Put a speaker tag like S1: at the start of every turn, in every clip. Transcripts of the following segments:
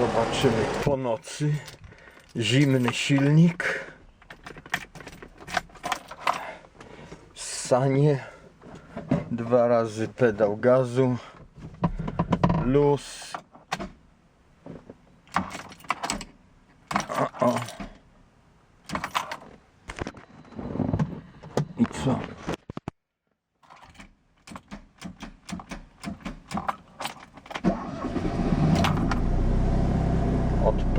S1: Zobaczymy po nocy. Zimny silnik. Sanie. Dwa razy pedał gazu. Luz. O, o. I co?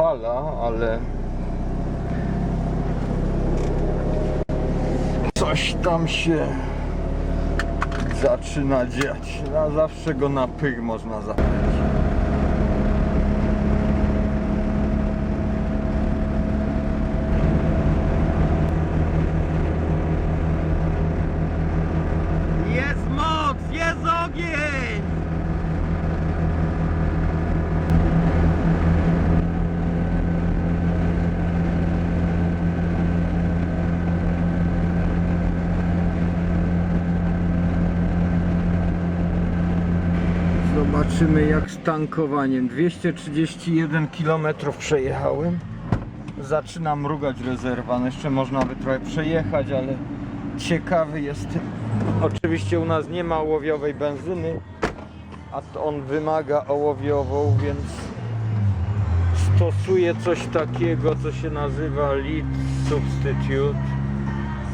S1: Odpala, ale coś tam się zaczyna dziać. Na zawsze go na pyk można zapalić. Jest moc, jest ogień! Zobaczymy jak z tankowaniem. 231 km przejechałem. Zaczyna mrugać rezerwa. No jeszcze można by trochę przejechać, ale ciekawy jestem. Oczywiście u nas nie ma ołowiowej benzyny, a to on wymaga ołowiową, więc stosuję coś takiego, co się nazywa lead substitute,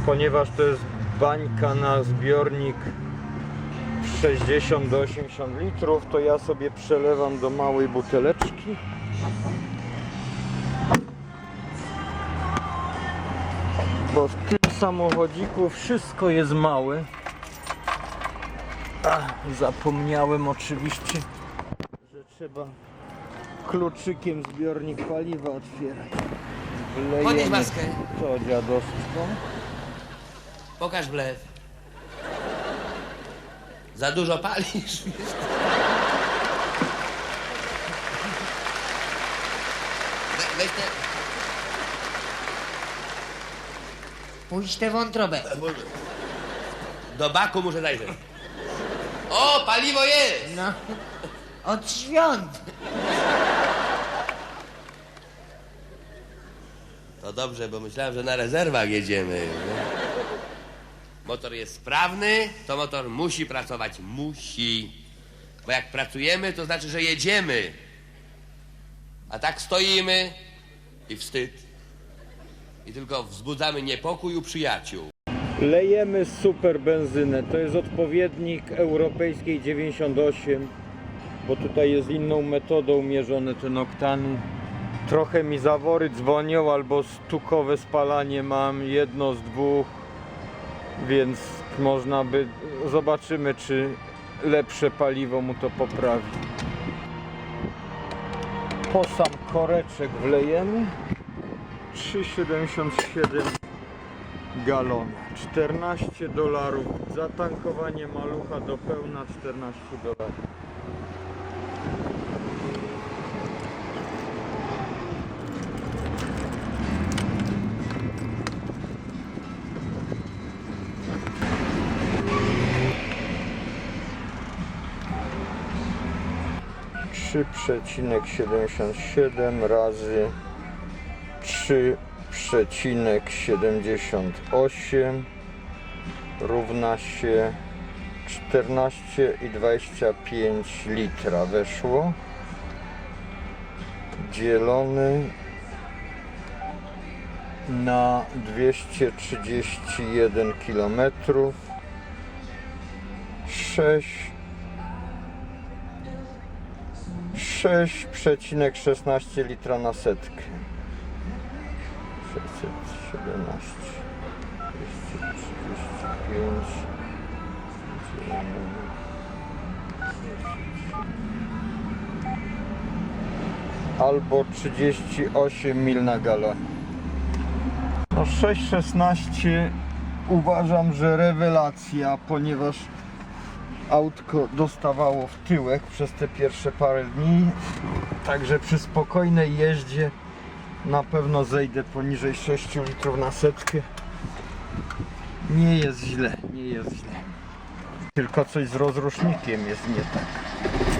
S1: ponieważ to jest bańka na zbiornik 60 do 80 litrów, to ja sobie przelewam do małej buteleczki. Bo w tym samochodziku wszystko jest małe. A, zapomniałem oczywiście, że trzeba kluczykiem zbiornik paliwa otwierać. Wlejemy
S2: Podnieś maskę.
S1: To dziadostwo.
S2: Pokaż blef. Za dużo palisz. We- Weź te...
S3: Pójdź tę wątrobę.
S2: Do baku muszę zajrzeć. O, paliwo jest!
S3: No. Od świąt.
S2: To dobrze, bo myślałem, że na rezerwach jedziemy. Motor jest sprawny, to motor musi pracować. Musi. Bo jak pracujemy, to znaczy, że jedziemy. A tak stoimy i wstyd. I tylko wzbudzamy niepokój u przyjaciół.
S1: Lejemy super benzynę. To jest odpowiednik europejskiej 98, bo tutaj jest inną metodą mierzone te oktany. Trochę mi zawory dzwonią, albo stukowe spalanie mam, jedno z dwóch, więc można by. Zobaczymy, czy lepsze paliwo mu to poprawi. Po sam koreczek wlejemy 3,77 galona. 14 dolarów. Zatankowanie malucha do pełna 14 dolarów. Trzy przecinek siedemdziesiąt siedem razy trzy przecinek siedemdziesiąt osiem równa się 14,25 litra. Weszło? Dzielony na 231 km 6 6,16 litra na setkę 617 235 albo 38 mil na galonie. No 6,16 uważam, że rewelacja, ponieważ autko dostawało w tyłek przez te pierwsze parę dni. Także przy spokojnej jeździe na pewno zejdę poniżej 6 litrów na setkę. Nie jest źle, nie jest źle. Tylko coś z rozrusznikiem jest nie tak.